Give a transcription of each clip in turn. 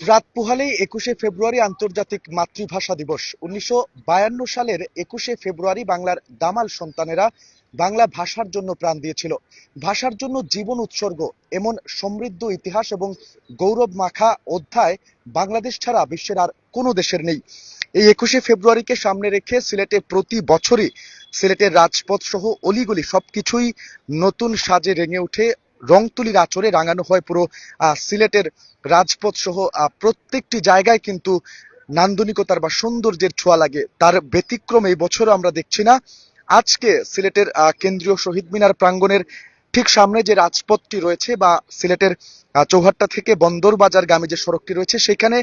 রাত পোহালেই একুশে ফেব্রুয়ারি আন্তর্জাতিক মাতৃভাষা দিবস। উনিশশো বায়ান্ন সালের একুশে ফেব্রুয়ারি বাংলার দামাল সন্তানেরা বাংলা ভাষার জন্য প্রাণ দিয়েছিল। ভাষার জন্য জীবন উৎসর্গ, এমন সমৃদ্ধ ইতিহাস এবং গৌরব মাখা অধ্যায় বাংলাদেশ ছাড়া বিশ্বের আর কোনো দেশের নেই। এই একুশে ফেব্রুয়ারিকে সামনে রেখে সিলেটে প্রতি বছরই সিলেটের রাজপথ সহ অলিগলি সবকিছুই নতুন সাজে রেঙে উঠে রং তুলির আচরে রাঙানো হয় পুরো সিলেটের রাজপথ সহ প্রত্যেকটি জায়গায় কিন্তু নান্দনিকতার বা সৌন্দর্যের ছোঁয়া লাগে। তার ব্যতিক্রম এই বছরও আমরা দেখছি না। আজকে সিলেটের কেন্দ্রীয় শহীদ মিনার প্রাঙ্গণের ঠিক সামনে যে রাজপথটি রয়েছে বা সিলেটের চৌহাট্টা থেকে বন্দর বাজার গামী যে সড়কটি রয়েছে, সেখানে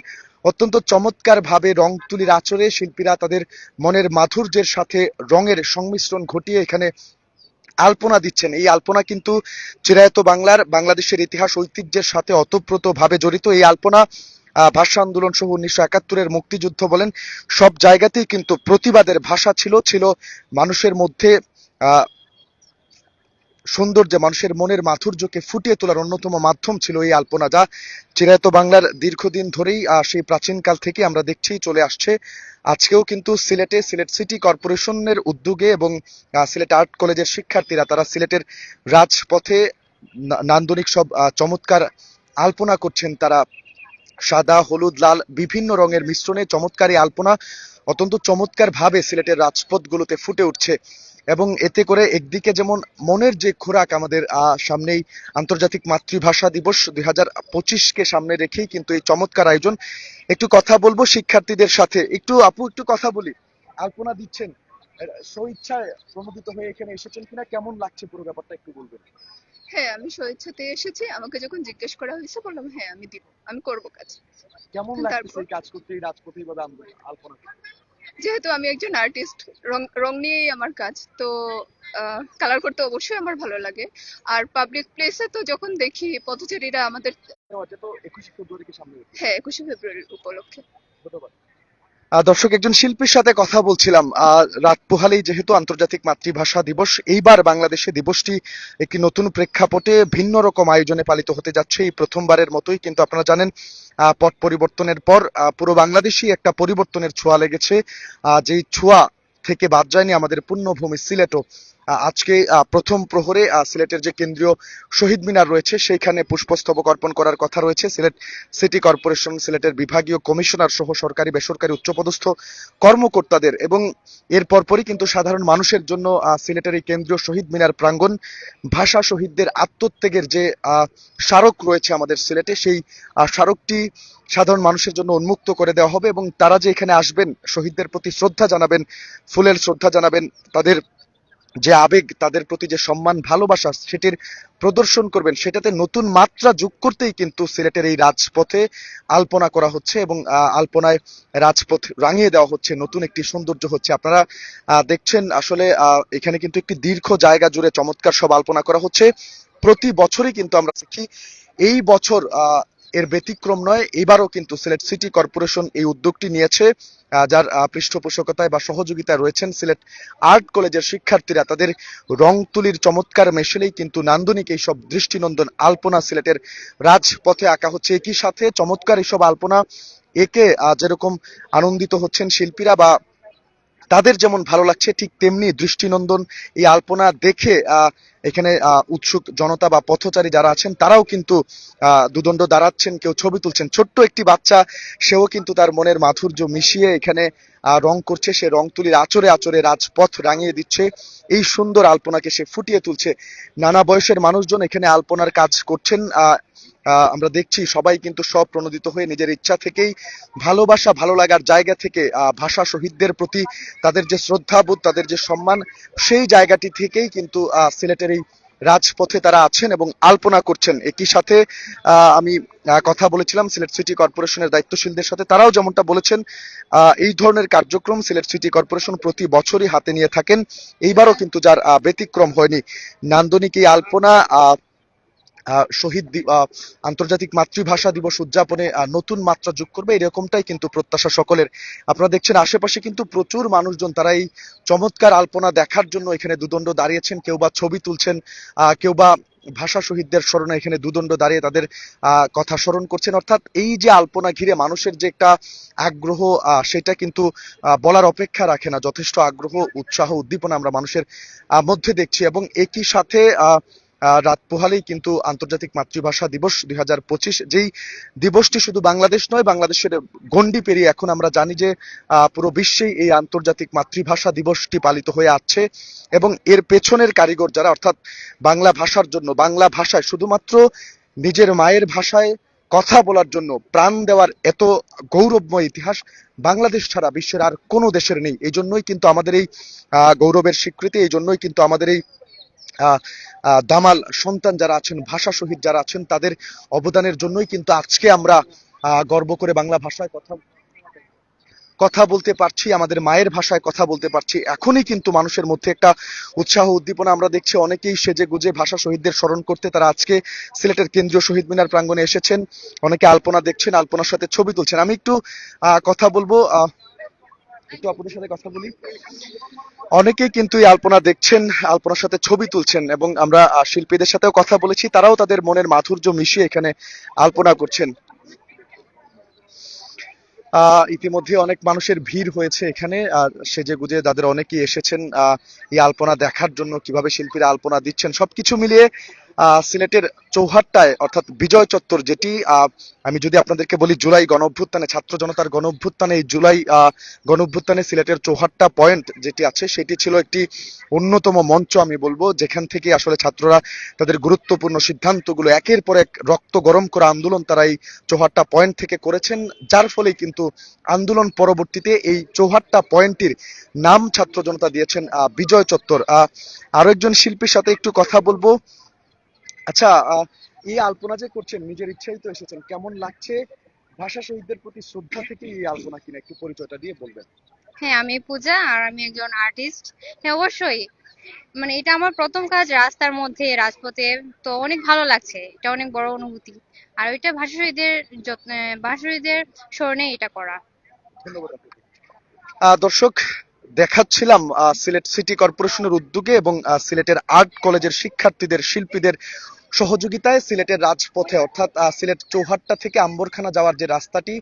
অত্যন্ত চমৎকার ভাবে রং তুলির আচরে শিল্পীরা তাদের মনের মাধুর্যের সাথে রঙের সংমিশ্রণ ঘটিয়ে এখানে আলপনা দিচ্ছেন। এই আলপনা কিন্তু চিরায়ত বাংলার, বাংলাদেশের ইতিহাস ঐতিহ্যের সাথে অতপ্রত ভাবে জড়িত। এই আলপনা ভাষা আন্দোলন সহ উনিশশো একাত্তরের মুক্তিযুদ্ধ বলেন, সব জায়গাতেই কিন্তু প্রতিবাদের ভাষা ছিল ছিল মানুষের মধ্যে সৌন্দর্য মানুষের মনের মাধুর্যকে ফুটিয়ে তোলার অন্যতম মাধ্যম ছিল এই আলপনা, যা চিরায়ত বাংলার দীর্ঘদিন ধরেই সেই প্রাচীনকাল থেকে আমরা দেখছি চলে আসছে। আজকেও কিন্তু সিলেটে সিলেট সিটি কর্পোরেশনের উদ্যোগে এবং সিলেট আর্ট কলেজের শিক্ষার্থীরা, তারা সিলেটের রাজপথে নান্দনিক সব চমৎকার আলপনা করছেন। তারা সাদা, হলুদ, লাল, বিভিন্ন রঙের মিশ্রণে চমৎকার আলপনা অত্যন্ত চমৎকার ভাবে সিলেটের রাজপথগুলোতে ফুটে উঠছে। এবং এতে করে একদিকে যেমন মনের যে খোরাক আমাদের সামনেই আন্তর্জাতিক মাতৃভাষা দিবস দুই হাজার পঁচিশকে সামনে রেখেই কিন্তু এই চমৎকার আয়োজন। একটু কথা বলব শিক্ষার্থীদের সাথে। একটু আপু একটু কথা বলি। আলপনা দিচ্ছেন। স্বইচ্ছায় প্রণোদিত হয়ে এখানে এসেছেন কিনা? কেমন লাগছে পুরো ব্যাপারটা একটু বলবেন? হ্যাঁ আমি স্বেচ্ছাতে এসেছি। আমাকে যখন জিজ্ঞেস করা হয়েছে বললাম হ্যাঁ আমি দিব। আমি করব কাজ। কেমন লাগছে কাজ করতে রাজপথে আলপনা? যেহেতু আমি একজন আর্টিস্ট রং রং নিয়েই আমার কাজ তো কালার করতে অবশ্যই আমার ভালো লাগে। আর পাবলিক প্লেসে তো যখন দেখি পথচারীরা আমাদের হ্যাঁ একুশে ফেব্রুয়ারি উপলক্ষে। ধন্যবাদ। দর্শক, একজন শিল্পীর সাথে কথা বলছিলাম। রাত পোহালেই যেহেতু আন্তর্জাতিক মাতৃভাষা দিবস, এইবার বাংলাদেশে দিবসটি একটি নতুন প্রেক্ষাপটে ভিন্ন রকম আয়োজনে পালিত হতে যাচ্ছে। এই প্রথমবারের মতোই কিন্তু আপনারা জানেন পট পরিবর্তনের পর পুরো বাংলাদেশই একটা পরিবর্তনের ছোঁয়া লেগেছে। যেই ছোঁয়া থেকে বাদ যায়নি আমাদের পূর্ণভূমি সিলেটও। আজকে প্রথম প্রহরে সিলেটের যে কেন্দ্রীয় শহীদ মিনার রয়েছে, সেইখানে পুষ্পস্তবক অর্পণ করার কথা রয়েছে। সিলেট সিটি কর্পোরেশন, সিলেটের বিভাগীয় কমিশনার সহ সরকারি, বেসরকারি উচ্চপদস্থ কর্মকর্তাদের এবং এর পরপরই কিন্তু সাধারণ মানুষের জন্য সিলেটের এই কেন্দ্রীয় শহীদ মিনার প্রাঙ্গণ ভাষা শহীদদের আত্মত্যাগের যে স্মারক রয়েছে আমাদের সিলেটে, সেই স্মারকটি সাধারণ মানুষের জন্য উন্মুক্ত করে দেওয়া হবে এবং তারা যে এখানে আসবেন, শহীদদের প্রতি শ্রদ্ধা জানাবেন, ফুলের শ্রদ্ধা জানাবেন, তাদের যে আবেগ, তাদের প্রতি যে সম্মান, ভালোবাসা, সেটির প্রদর্শন করবেন, সেটাতে নতুন মাত্রা যোগ করতেই কিন্তু সিলেটের এই রাজপথে আলপনা করা হচ্ছে এবং আলপনায় রাজপথ রাঙিয়ে দেওয়া হচ্ছে। নতুন একটি সৌন্দর্য হচ্ছে। আপনারা দেখছেন আসলে এখানে কিন্তু একটি দীর্ঘ জায়গা জুড়ে চমৎকার সব আলপনা করা হচ্ছে। প্রতি বছরই কিন্তু আমরা দেখি, এই বছর এর ব্যতিক্রম নয় এবারও কিন্তু সিলেট সিটি কর্পোরেশন এই উদ্যোগটি নিয়েছে যার পৃষ্ঠপোষকতায় বা সহযোগিতায় রয়েছেন সিলেট আর্ট কলেজের শিক্ষার্থীরা। তাদের রং তুলির চমৎকার মেশিনেই কিন্তু নান্দনিক এইসব দৃষ্টিনন্দন আলপনা সিলেটের রাজপথে আঁকা হচ্ছে। একই সাথে চমৎকার এইসব আলপনা একে যেরকম আনন্দিত হচ্ছেন শিল্পীরা বা তাদের যেমন ভালো লাগছে, ঠিক তেমনি দৃষ্টিনন্দন এই আলপনা দেখে এখানে উৎসুক জনতা বা পথচারী যারা আছেন, তারাও কিন্তু দুদণ্ড দাঁড়াচ্ছেন, কেউ ছবি তুলছেন। ছোট্ট একটি বাচ্চা, সেও কিন্তু তার মনের মাধুর্য মিশিয়ে এখানে রং করছে, সে রং তুলির আচরে আচরে রাজপথ রাঙিয়ে দিচ্ছে। এই সুন্দর আলপনাকে সে ফুটিয়ে তুলছে। নানা বয়সের মানুষজন এখানে আলপনার কাজ করছেন। আমরা দেখছি সবাই কিন্তু সব প্রণোদিত হয়ে নিজের ইচ্ছা থেকেই ভালোবাসা, ভালো লাগার জায়গা থেকে ভাষা শহীদদের প্রতি তাদের যে শ্রদ্ধাবোধ, তাদের যে সম্মান, সেই জায়গাটি থেকেই কিন্তু সিলেটের এই রাজপথে তারা আছেন এবং আলপনা করছেন। একই সাথে আমি কথা বলেছিলাম সিলেট সিটি কর্পোরেশনের দায়িত্বশীলদের সাথে। তারাও যেমনটা বলেছেন এই ধরনের কার্যক্রম সিলেট সিটি কর্পোরেশন প্রতি বছরই হাতে নিয়ে থাকেন। এইবারও কিন্তু যার ব্যতিক্রম হয়নি। নান্দনিক এই আলপনা শহীদ আন্তর্জাতিক মাতৃভাষা দিবস উদযাপনে নতুন মাত্রা যোগ করবে এরকমটাই কিন্তু প্রত্যাশা সকলের। আপনারা দেখছেন আশেপাশে কিন্তু প্রচুর মানুষজন তারা এই চমৎকার আলপনা দেখার জন্য এখানে দুদণ্ড দাঁড়িয়েছেন। কেউ বা ছবি তুলছেন কেউ বা ভাষা শহীদদের স্মরণে এখানে দুদণ্ড দাঁড়িয়ে তাদের কথা স্মরণ করছেন। অর্থাৎ এই যে আলপনা ঘিরে মানুষের যে একটা আগ্রহ সেটা কিন্তু বলার অপেক্ষা রাখে না। যথেষ্ট আগ্রহ উৎসাহ উদ্দীপনা আমরা মানুষের মধ্যে দেখছি এবং একই সাথে আহ, রাত পোহালেই কিন্তু আন্তর্জাতিক মাতৃভাষা দিবস দুই হাজার পঁচিশ। যেই দিবসটি শুধু বাংলাদেশ নয়, বাংলাদেশের গণ্ডি পেরিয়ে এখন আমরা জানি যে পুরো বিশ্বেই এই আন্তর্জাতিক মাতৃভাষা দিবসটি পালিত হয়ে আছে এবং এর পেছনের কারিগর যারা, অর্থাৎ বাংলা ভাষার জন্য, বাংলা ভাষায় শুধুমাত্র নিজের মায়ের ভাষায় কথা বলার জন্য প্রাণ দেওয়ার এত গৌরবময় ইতিহাস বাংলাদেশ ছাড়া বিশ্বের আর কোনো দেশের নেই। এই জন্যই কিন্তু আমাদের এই গৌরবের স্বীকৃতি, এই জন্যই কিন্তু আমাদের এই দামাল সন্তান যারা আছেন, ভাষা শহীদ যারা আছেন, তাদের অবদানের জন্যই কিন্তু আজকে আমরা গর্ব করে বাংলা ভাষায় কথা কথা বলতে পারছি, আমাদের মায়ের ভাষায় কথা বলতে পারছি। এখনই কিন্তু মানুষের মধ্যে একটা উৎসাহ, উদ্দীপনা আমরা দেখছি। অনেকেই সেজে গুজে ভাষা শহীদদের স্মরণ করতে তারা আজকে সিলেটের কেন্দ্রীয় শহীদ মিনার প্রাঙ্গণে এসেছেন। অনেকে আলপনা দেখছেন, আলপনার সাথে ছবি তুলছেন। আমি একটু কথা বলব একটু সাথে কথা বলি। অনেকেই কিন্তু এই আলপনা দেখছেন, আলপনার সাথে ছবি তুলছেন এবং আমরা শিল্পীদের সাথেও কথা বলেছি, তারাও তাদের মনের মাধুর্য মিশিয়ে এখানে আলপনা করছেন। ইতিমধ্যে অনেক মানুষের ভিড় হয়েছে এখানে, আর সেজে গুজে তাদের অনেকেই এসেছেন এই আলপনা দেখার জন্য, কীভাবে শিল্পীরা আলপনা দিচ্ছেন, সবকিছু মিলিয়ে সিলেটের চৌহাট্টায়, অর্থাৎ বিজয় চত্বর যেটি আমি যদি আপনাদেরকে বলি জুলাই গণ অভ্যুত্থানে, ছাত্র জনতার গণ অভ্যুত্থানে, এই জুলাই গণ অভ্যুত্থানে সিলেটের চৌহাট্টা পয়েন্ট যেটি আছে, সেটি ছিল একটি অন্যতম মঞ্চ আমি বলব, যেখান থেকে আসলে ছাত্ররা তাদের গুরুত্বপূর্ণ সিদ্ধান্তগুলো একের পর এক রক্ত গরম করা আন্দোলন তারা এই চৌহাট্টা পয়েন্ট থেকে করেছেন। যার ফলে কিন্তু আন্দোলন পরবর্তীতে এই চৌহাট্টা পয়েন্টটির নাম ছাত্র জনতা দিয়েছেন বিজয় চত্বর। আরও একজন শিল্পীর সাথে একটু কথা বলব। আচ্ছা এই আলপনা যে করছেন নিজের ইচ্ছাই তো এসেছেন কেমন লাগছে ভাষা শহীদদের প্রতি শ্রদ্ধা থেকে এই আলপনা কিনা? একটু পরিচয়টা দিয়ে বলবেন। হ্যাঁ আমি পূজা আর আমি একজন আর্টিস্ট হ্যাঁ অবশ্যই। মানে এটা আমার প্রথম কাজ রাস্তার মধ্যে রাজপথে। তো অনেক ভালো লাগছে এটা অনেক বড় অনুভূতি। আর ওইটা ভাষা শহীদদের যত্ন ভাষা শহীদদের স্মরণে এটা করা। ধন্যবাদ দর্শক দেখাচ্ছিলাম সিলেট সিটি কর্পোরেশনের উদ্যোগে এবং সিলেটের আর্ট কলেজের শিক্ষার্থীদের, শিল্পীদের সহযোগিতায় সিলেটের রাজপথে, অর্থাৎ সিলেট চৌহাট্টা থেকে আম্বরখানা যাওয়ার যে রাস্তাটি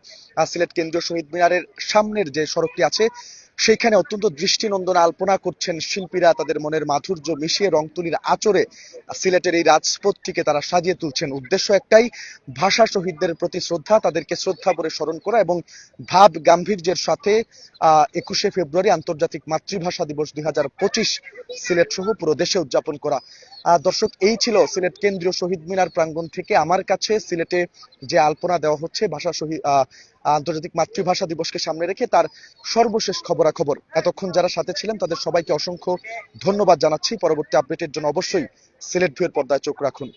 সিলেট কেন্দ্রীয় শহীদ মিনারের সামনের যে সড়কটি আছে সেইখানে অত্যন্ত দৃষ্টিনন্দন আলপনা করছেন শিল্পীরা তাদের মনের মাধুর্য মিশিয়ে রংতুলির আচরে সিলেটের এই রাজপথটিকে তারা সাজিয়ে তুলছেন। উদ্দেশ্য একটাই, ভাষা শহীদদের প্রতি শ্রদ্ধা, তাদেরকে শ্রদ্ধা করে স্মরণ করা এবং ভাব গাম্ভীর্যের সাথে একুশে ফেব্রুয়ারি আন্তর্জাতিক মাতৃভাষা দিবস দুই হাজার পঁচিশ সিলেট সহ পুরো দেশে উদযাপন করা। দর্শক, এই ছিল সিলেট কেন্দ্রীয় শহীদ মিনার প্রাঙ্গণ থেকে আমার কাছে সিলেটে যে আলপনা দেওয়া হচ্ছে, ভাষা শহীদ আন্তর্জাতিক মাতৃভাষা দিবসকে সামনে রেখে তার সর্বশেষ খবরাখবর। এতক্ষণ যারা সাথে ছিলেন, তাদের সবাইকে অসংখ্য ধন্যবাদ জানাচ্ছি। পরবর্তী আপডেটের জন্য অবশ্যই সিলেট ভিউয়ের পর্দায় চোখ রাখুন।